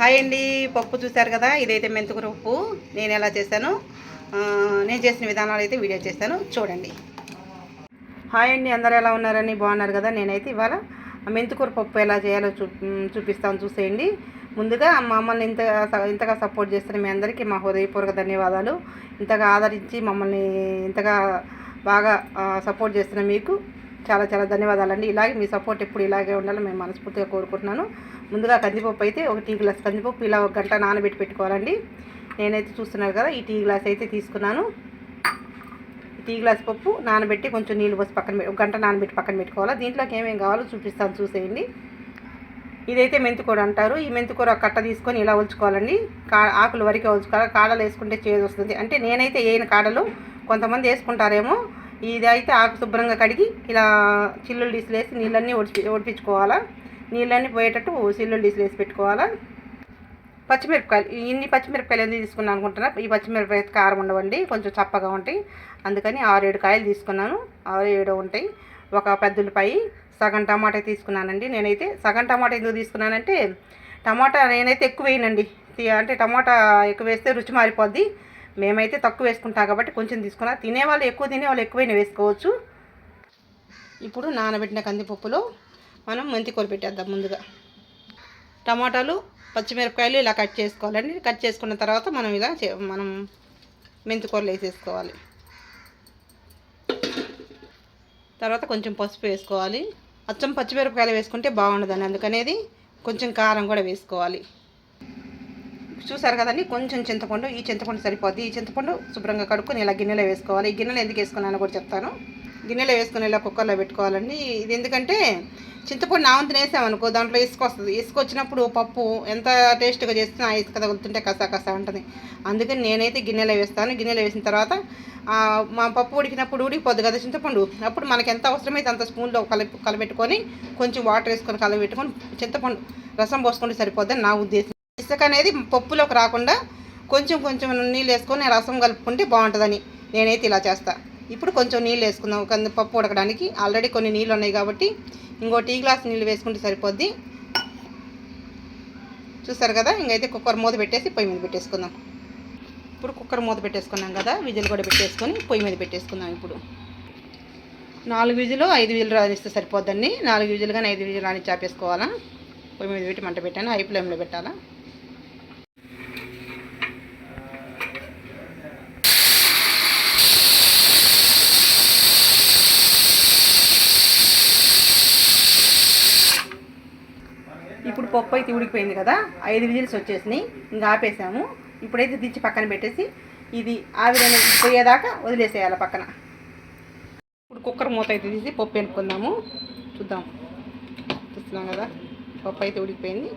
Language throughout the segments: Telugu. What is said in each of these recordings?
హాయ్ అండి. పప్పు చూశారు కదా ఇదైతే మెంతుకూర పప్పు నేను ఎలా చేశాను నేను చేసిన విధానాలు అయితే వీడియో చేస్తాను. చూడండి. హాయ్ అండి అందరు ఎలా ఉన్నారని బాగున్నారు కదా? నేనైతే ఇవాళ మెంతుకూర పప్పు ఎలా చేయాలో చూ చూపిస్తాను చూసేయండి. ముందుగా మమ్మల్ని ఇంతగా ఇంతగా సపోర్ట్ చేస్తున్న మీ అందరికీ మా హృదయపూర్వక ధన్యవాదాలు. ఇంతగా ఆదరించి మమ్మల్ని ఇంతగా బాగా సపోర్ట్ చేస్తున్న మీకు చాలా చాలా ధన్యవాదాలండి. ఇలాగే మీ సపోర్ట్ ఎప్పుడు ఇలాగే ఉండాలని మేము మనస్ఫూర్తిగా కోరుకుంటున్నాను. ముందుగా కందిపప్పు అయితే ఒక టీ గ్లాస్ కందిపప్పు ఇలా ఒక గంట నానబెట్టి పెట్టుకోవాలండి. నేనైతే చూస్తున్నారు కదా ఈ టీ గ్లాస్ అయితే తీసుకున్నాను. టీ గ్లాస్ పప్పు నానబెట్టి కొంచెం నీళ్ళు పోసి పక్కన పెట్టి ఒక గంట నానబెట్టి పక్కన పెట్టుకోవాలి? దీంట్లోకి ఏమేమి కావాలో చూపిస్తాను చూసేయండి. ఇదైతే మెంతికూర అంటారు. ఈ మెంతికూర కట్ట తీసుకొని ఇలా ఉంచుకోవాలండి కా ఆకులు వరకే ఉంచుకోవాలి కాడలు వేసుకుంటే చేదు వస్తుంది. అంటే నేనైతే వేయని కాడలు కొంతమంది వేసుకుంటారేమో ఇదైతే ఆకు శుభ్రంగా కడిగి ఇలా చిల్లులు తీసిలేసి నీళ్ళన్నీ ఒడిపి ఒడిపించుకోవాలా. నీళ్ళన్నీ పోయేటట్టు చిల్లులు తీసిలేసి పెట్టుకోవాలా. పచ్చిమిరపకాయలు ఇన్ని పచ్చిమిరపకాయలు ఎందుకు తీసుకున్నాను అనుకుంటున్నా? ఈ పచ్చిమిరపకాయ కారం ఉండవండి కొంచెం చప్పగా ఉంటాయి. అందుకని ఆరు ఏడు కాయలు తీసుకున్నాను. ఆరు ఏడు ఉంటాయి. ఒక పెద్ద ఉల్లిపాయ సగం టమాటా తీసుకున్నానండి నేనైతే. సగం టమాటా ఎందుకు తీసుకున్నానంటే టమాటా నేనైతే ఎక్కువ వేయనండి. అంటే టమాటా ఎక్కువ వేస్తే రుచి మారిపోద్ది. మేమైతే తక్కువ వేసుకుంటాం కాబట్టి కొంచెం తీసుకున్నా. తినేవాళ్ళు ఎక్కువ తినేవాళ్ళు ఎక్కువైనా వేసుకోవచ్చు. ఇప్పుడు నానబెట్టిన కందిపప్పులో మనం మెంతికూర పెట్టేద్దాం ముందుగా. టమాటాలు పచ్చిమిరపకాయలు ఇలా కట్ చేసుకోవాలండి. కట్ చేసుకున్న తర్వాత మనం ఇలా చే- మనం మెంతికూరలు వేసేసుకోవాలి. తర్వాత కొంచెం పసుపు వేసుకోవాలి. అచ్చం పచ్చిమిరపకాయలు వేసుకుంటే బాగుండదని అందుకనేది కొంచెం కారం కూడా వేసుకోవాలి. చూసారు కదండి? కొంచెం చింతపండు ఈ చింతపండు సరిపోద్ది. ఈ చింతపండు శుభ్రంగా కడుక్కొని ఇలా గిన్నెలో వేసుకోవాలి. ఈ గిన్నెలో ఎందుకు వేసుకున్నానో కూడా చెప్తాను. గిన్నెలో వేసుకుని ఇలా కుక్కర్లో పెట్టుకోవాలండి. ఇది ఎందుకంటే చింతపండు నా వంతున వేసామనుకో దాంట్లో ఇసుక వస్తుంది ఇసుక వచ్చినప్పుడు పప్పు ఎంత టేస్ట్గా చేస్తే ఆ ఇసుక తగులుతుంటే కసా కసా ఉంటుంది. అందుకని నేనైతే గిన్నెలో వేస్తాను. గిన్నెలో వేసిన తర్వాత మా పప్పు ఉడికినప్పుడు ఉడికిపోద్ది కదా చింతపండు. అప్పుడు మనకి ఎంత అవసరమైతే అంత స్పూన్లో కలిపి కలబెట్టుకొని కొంచెం వాటర్ వేసుకొని కలబెట్టుకొని చింతపండు రసం పోసుకుంటే సరిపోద్దని నా ఉద్దేశం. ఇసుక అనేది పప్పులోకి రాకుండా కొంచెం కొంచెం నీళ్ళు వేసుకొని రసం కలుపుకుంటే బాగుంటుందని నేనైతే ఇలా చేస్తా. ఇప్పుడు కొంచెం నీళ్ళు వేసుకుందాం. కంది పప్పు ఉడకడానికి ఆల్రెడీ కొన్ని నీళ్ళు ఉన్నాయి కాబట్టి ఇంకో టీ గ్లాస్ నీళ్ళు వేసుకుంటే సరిపోద్ది. చూసారు కదా? ఇంకైతే కుక్కర్ మూత పెట్టేసి పొయ్యి మీద పెట్టేసుకుందాం. ఇప్పుడు కుక్కర్ మూత పెట్టేసుకున్నాం కదా? విజిల్ కూడా పెట్టేసుకొని పొయ్యి మీద పెట్టేసుకుందాం ఇప్పుడు. నాలుగు విజులు ఐదు విజులు రాణిస్తే సరిపోద్దండి. నాలుగు విజులు కానీ ఐదు విజులు రాని చాపేసుకోవాలా పొయ్యి మీద పెట్టి మంట పెట్టాను? హై ఫ్లేమ్లో పెట్టాలా? పప్పు అయితే ఉడికిపోయింది కదా ఐదు విజిల్స్ వచ్చేసినాయి. ఇంకా ఆపేసాము. ఇప్పుడైతే దించి పక్కన పెట్టేసి ఇది ఆవిరైన పోయేదాకా వదిలేసేయాలి పక్కన. ఇప్పుడు కుక్కర్ మూత అయితే తీసి పప్పు వెనుకుందాము చూద్దాం. చూస్తున్నాం కదా పప్పు అయితే ఉడికిపోయింది.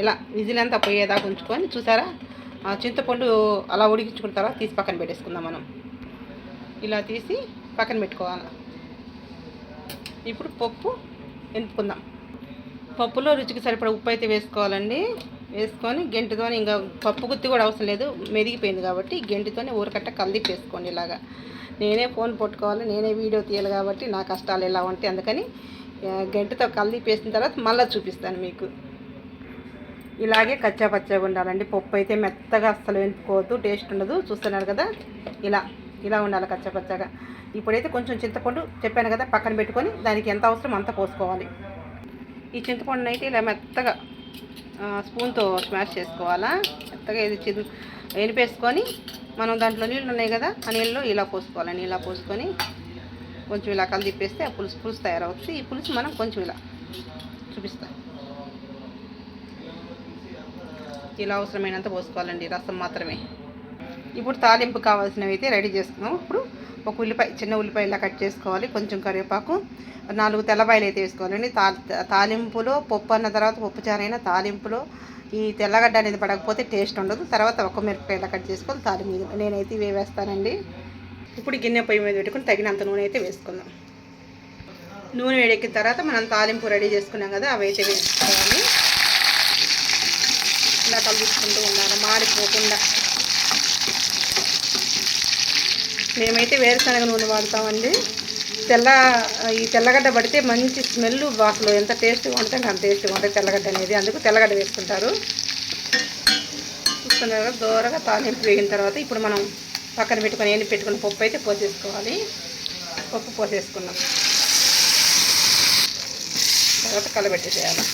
ఇలా విజిల్ అంతా పోయేదాకా ఉంచుకొని చూసారా? చింతపండు అలా ఉడికించుకున్న తర్వాత తీసి పక్కన పెట్టేసుకుందాం మనం. ఇలా తీసి పక్కన పెట్టుకోవాలి. ఇప్పుడు పప్పు ఎనుపుకుందాం పప్పులో రుచికి సరిపడ ఉప్పు అయితే వేసుకోవాలండి. వేసుకొని గెంటుతో ఇంకా పప్పు గుత్తి కూడా అవసరం లేదు. మెదిగిపోయింది కాబట్టి గెంటితోనే ఊరకట్ట కలిపి ఇలాగా. నేనే ఫోన్ పట్టుకోవాలి నేనే వీడియో తీయాలి కాబట్టి నా కష్టాలు ఎలా ఉంటాయి అందుకని ఆ, గెంటితో తర్వాత మళ్ళీ చూపిస్తాను మీకు. ఇలాగే కచ్చా పచ్చగా ఉండాలండి. పప్పు అయితే మెత్తగా అస్సలు వెనుకోవద్దు టేస్ట్ ఉండదు. చూస్తున్నారు కదా? ఇలా ఇలా ఉండాలి కచ్చా పచ్చగా. ఇప్పుడైతే కొంచెం చింతపండు చెప్పాను కదా పక్కన పెట్టుకొని దానికి ఎంత అవసరం అంత పోసుకోవాలి. ఈ చింతపండుని అయితే ఇలా మెత్తగా స్పూన్తో స్మాష్ చేసుకోవాలా. మెత్తగా ఇది చిన్న ఎనిపేసుకొని మనం దాంట్లో నీళ్ళు ఉన్నాయి కదా ఆ నీళ్ళు ఇలా పోసుకోవాలి. ఇలా పోసుకొని కొంచెం ఇలా కలిదిప్పేస్తే ఆ పులుసు పులుసు తయారవుతుంది. ఈ పులుసు మనం కొంచెం ఇలా చూపిస్తాం. ఇలా అవసరమైనంత పోసుకోవాలండి రసం మాత్రమే. ఇప్పుడు తాలింపు కావాల్సినవి అయితే రెడీ చేసుకున్నాం. ఇప్పుడు ఒక ఉల్లిపాయ చిన్న ఉల్లిపాయ ఇలా కట్ చేసుకోవాలి. కొంచెం కరివేపాకు నాలుగు తెల్లబాయలు అయితే వేసుకోవాలండి. తా తాలింపులో పప్పు అన్న తర్వాత పప్పు చారైన తాలింపులో ఈ తెల్లగడ్డ అనేది పడకపోతే టేస్ట్ ఉండదు. తర్వాత ఒక మిరపకాయ ఇలా కట్ చేసుకోవాలి తాలింపు నేనైతే ఇవే వేస్తానండి. ఇప్పుడు గిన్నె పొయ్యి మీద పెట్టుకుని తగినంత నూనె అయితే వేసుకుందాం. నూనె వేడెక్కిన తర్వాత మనం తాలింపు రెడీ చేసుకున్నాం కదా అవి అయితే వేసుకోవాలి. ఇలా కలుపుకుంటూ ఉండాలి మాడిపోకుండా. మేమైతే వేరుశనగ నూనె వాడతామండి. తెల్ల ఈ తెల్లగడ్డ పడితే మంచి స్మెల్ వాసలు ఎంత టేస్ట్గా ఉంటే అంత టేస్ట్గా ఉంటుంది తెల్లగడ్డ అనేది. అందుకు తెల్లగడ్డ వేసుకుంటారు. చూస్తున్నారు దూరగా తాలింపు వేగిన తర్వాత ఇప్పుడు మనం పక్కన పెట్టుకొని ఎన్ని పెట్టుకున్న పప్పు అయితే పోసేసుకోవాలి. పప్పు పోసేసుకున్నాం. తర్వాత కలబెట్టేసేయాలి.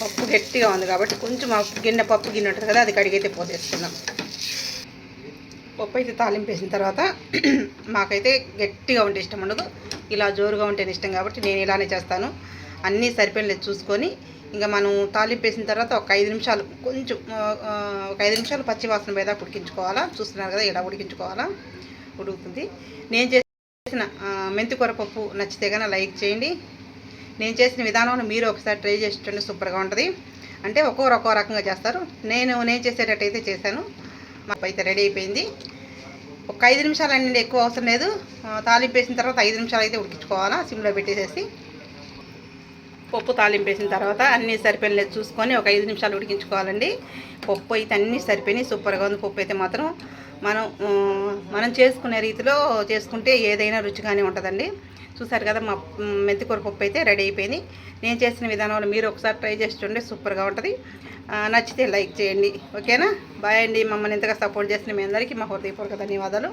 పప్పు గట్టిగా ఉంది కాబట్టి కొంచెం ఆ గిన్నె పప్పు గిన్నె ఉంటుంది కదా అది కడిగైతే పోసేసుకున్నాం పప్పు అయితే తాలింపు వేసిన తర్వాత మాకైతే గట్టిగా ఉంటే ఇష్టం ఉండదు. ఇలా జోరుగా ఉంటేనే ఇష్టం కాబట్టి నేను ఇలానే చేస్తాను. అన్నీ సరిపోయినలేదు చూసుకొని ఇంకా మనం తాలింపు వేసిన తర్వాత ఒక ఐదు నిమిషాలు కొంచెం ఒక ఐదు నిమిషాలు పచ్చి వాసన మీద ఉడికించుకోవాలా? చూస్తున్నారు కదా ఇలా ఉడికించుకోవాలా? ఉడుకుతుంది. నేను చేసిన మెంతికూర పప్పు నచ్చితే కనుక లైక్ చేయండి. నేను చేసిన విధానంలో మీరు ఒకసారి ట్రై చేసి చూడండి సూపర్గా ఉంటుంది. అంటే ఒక్కొక్కరు ఒక్కో రకంగా చేస్తారు. నేను నేను చేసేటట్టయితే చేశాను. మా అయితే రెడీ అయిపోయింది. ఒక ఐదు నిమిషాలు అండి ఎక్కువ అవసరం లేదు. తాలింపు వేసిన తర్వాత ఐదు నిమిషాలు అయితే ఉడికించుకోవాలా సిమ్లో పెట్టేసేసి. పప్పు తాలింపు వేసిన తర్వాత అన్నీ సరిపోయినలేదు చూసుకొని ఒక ఐదు నిమిషాలు ఉడికించుకోవాలండి. పప్పు అయితే అన్నీ సరిపోయినాయి. సూపర్గా ఉంది పప్పు అయితే మాత్రం. మనం మనం చేసుకునే రీతిలో చేసుకుంటే ఏదైనా రుచిగానే ఉంటుందండి. చూసారు కదా మా మెంతికూర పప్పు అయితే రెడీ అయిపోయింది. నేను చేసిన విధానంలో మీరు ఒకసారి ట్రై చేసి చూడండి సూపర్గా ఉంటుంది. నచ్చితే లైక్ చేయండి. ఓకేనా? బాయ్ అండి. మమ్మల్ని ఇంతగా సపోర్ట్ చేసిన మీ అందరికీ మా హృదయపూర్వక ధన్యవాదాలు.